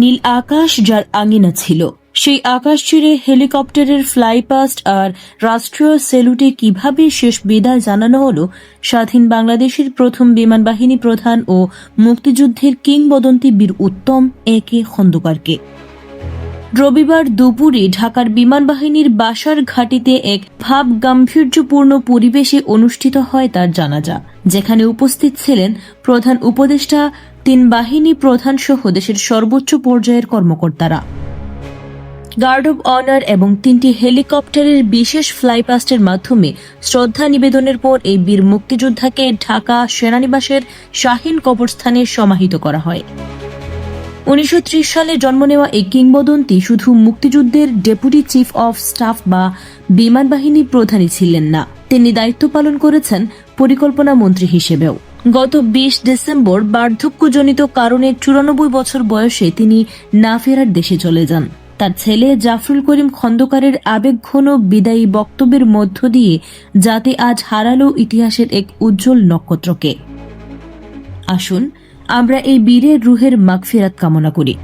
নীল আকাশ যার আঙিনা ছিল। সেই আকাশ চিরে হেলিকপ্টারের ফ্লাইপাস্ট আর রাষ্ট্রীয় সেলুটে কীভাবে শেষ বিদায় জানানো হলো, স্বাধীন বাংলাদেশের প্রথম বিমান বাহিনী প্রধান ও মুক্তিযুদ্ধের কিংবদন্তি বীর উত্তম এ কে খন্দকারকে। রবিবার দুপুরে ঢাকার বিমান বাহিনীর বাসার ঘাটিতে এক ভাব গাম্ভীর্যপূর্ণ পরিবেশে অনুষ্ঠিত হয় তার জানাজা, যেখানে উপস্থিত ছিলেন প্রধান উপদেষ্টা তিন বাহিনী প্রধান সহ দেশের সর্বোচ্চ পর্যায়ের কর্মকর্তারা। গার্ড অব অনার এবং তিনটি হেলিকপ্টারের বিশেষ ফ্লাইপাস্টের মাধ্যমে শ্রদ্ধা নিবেদনের পর এই বীর মুক্তিযোদ্ধাকে ঢাকা সেনানিবাসের শাহীন কবরস্থানে সমাহিত করা হয়। উনিশশো ত্রিশ সালে জন্ম নেওয়া এই কিংবদন্তি শুধু মুক্তিযুদ্ধের ডেপুটি চিফ অফ স্টাফ বা বিমান বাহিনী প্রধানই ছিলেন না, তিনি দায়িত্ব পালন করেছেন পরিকল্পনা মন্ত্রী হিসেবেও। গত বিশ ডিসেম্বর বার্ধক্যজনিত কারণে চুরানব্বই বছর বয়সে তিনি না ফেরার দেশে চলে যান। তার ছেলে জাফরুল করিম খন্দকারের আবেগঘন বিদায়ী বক্তব্যের মধ্য দিয়ে জাতি আজ হারালো ইতিহাসের এক উজ্জ্বল নক্ষত্রকে। আসুন আমরা এই বীরের রুহের মাগফিরাত কামনা করি।